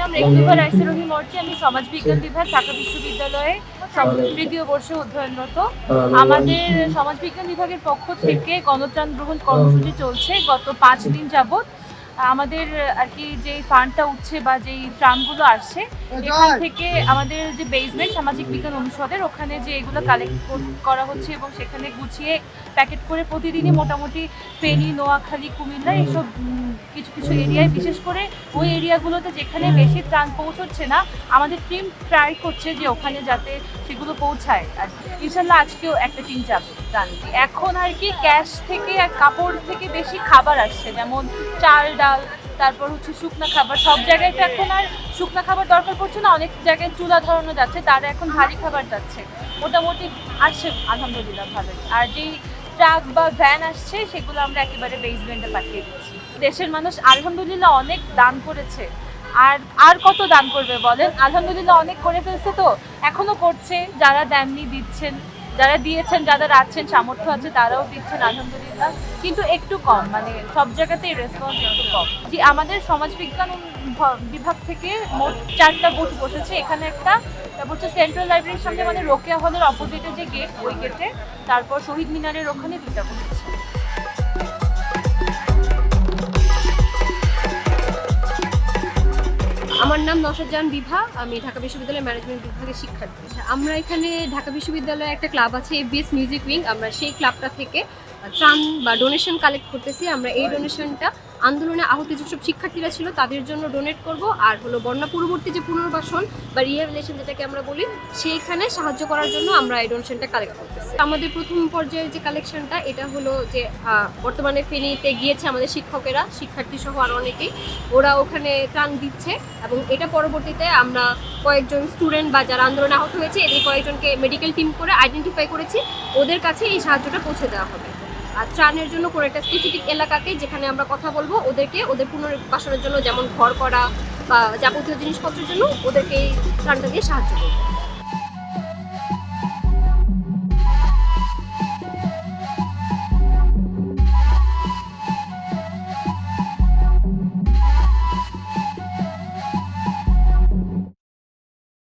ইউনিভার আইসে রহিম অর্চি আমি সমাজবিজ্ঞান বিভাগ ঢাকা বিশ্ববিদ্যালয়ে তৃতীয় বর্ষে অধ্যয়নরত। আমাদের সমাজবিজ্ঞান বিভাগের পক্ষ থেকে গণত্রাণ গ্রহণ কর্মসূচি চলছে। গত পাঁচ দিন যাবৎ আমাদের আর কি যে ফান্ডটা উঠছে বা যেই ত্রাণগুলো আসছে এখান থেকে আমাদের যে বেসমেন্ট সামাজিক বিজ্ঞান অনুষদের ওখানে যে এগুলো কালেক্ট করা হচ্ছে এবং সেখানে গুছিয়ে প্যাকেট করে প্রতিদিনই মোটামুটি ফেনী নোয়াখালী কুমিল্লা এইসব কিছু কিছু এরিয়ায় বিশেষ করে ওই এরিয়াগুলোতে যেখানে বেশি ত্রাণ পৌঁছচ্ছে না আমাদের টিম ট্রাই করছে যে ওখানে যাতে সেগুলো পৌঁছায়। আর ইনশাল্লাহ আজকেও একটা টিম যাবে ত্রাণ। এখন আর কি ক্যাশ থেকে আর কাপড় থেকে বেশি খাবার আসছে যেমন চাল ডাল তারপর হচ্ছে শুকনা খাবার। সব জায়গায় তো এখন আর শুকনা খাবার দরকার পড়ছে না, অনেক জায়গায় চুলা ধরানো যাচ্ছে, তারা এখন ভারী খাবার যাচ্ছে। মোটামুটি আসছে আলহামদুলিল্লাহ, ভালোই। আর যেই ট্রাক বা ভ্যান আসছে, সেগুলো আমরা একেবারে বেসমেন্টে পাঠিয়ে দিচ্ছি। দেশের মানুষ আলহামদুলিল্লাহ অনেক দান করেছে। আর আর কত দান করবে বলেন? আলহামদুলিল্লাহ অনেক করে ফেলছে তো, এখনও করছে, যারা দেননি, দিচ্ছেন। যারা দিয়েছেন যাদের আছেন সামর্থ্য আছে, তারাও দিচ্ছেন আলহামদুলিল্লাহ। কিন্তু একটু কম মানে সব জায়গাতেই রেসপন্স একটু কম। যে আমাদের সমাজবিজ্ঞান বিভাগ থেকে মোট চারটা বুথ বসেছে। এখানে একটা, তারপর হচ্ছে সেন্ট্রাল লাইব্রেরির সামনে মানে রোকেয়া হলের অপোজিটে যে গেট ওই গেটে তারপর শহীদ মিনারের ওখানে দুইটা বসেছে। আমার নাম নশাজান বিভা, আমি ঢাকা বিশ্ববিদ্যালয়ের ম্যানেজমেন্ট বিভাগের শিক্ষার্থী। আমরা এখানে ঢাকা বিশ্ববিদ্যালয়ে একটা ক্লাব আছে এফবিএস মিউজিক উইং আমরা সেই ক্লাবটা থেকে ত্রাণ বা ডোনেশন কালেক্ট করতেছি। আমরা এই ডোনেশনটা আন্দোলনে আহত যেসব শিক্ষার্থীরা ছিল, তাদের জন্য ডোনেট করব। আর হলো বন্যা পূর্ববর্তী যে পুনর্বাসন বা রিহ্যাবিলেশন যেটাকে আমরা বলি, সেইখানে সাহায্য করার জন্য আমরা এই ডোনেশনটা কালেক্ট করতেছি। আমাদের প্রথম পর্যায়ের যে কালেকশনটা এটা হলো যে বর্তমানে ফেনীতে গিয়েছে আমাদের শিক্ষকেরা, শিক্ষার্থী সহ আরও অনেকেই। ওরা ওখানে ত্রাণ দিচ্ছে এবং এটা পরবর্তীতে আমরা কয়েকজন স্টুডেন্ট বা যারা আন্দোলনে আহত হয়েছে, এদের কয়েকজনকে মেডিকেল টিম করে আইডেন্টিফাই করেছি। ওদের কাছে এই সাহায্যটা পৌঁছে দেওয়া হবে। আর ত্রাণের জন্য কোনো একটা স্পেসিফিক এলাকাকে যেখানে আমরা কথা বলব, ওদেরকে ওদের পুনর্বাসনের জন্য যেমন ঘর করা বা যাবতীয় জিনিসপত্রের জন্য ওদেরকে ত্রাণটা দিয়ে সাহায্য করব।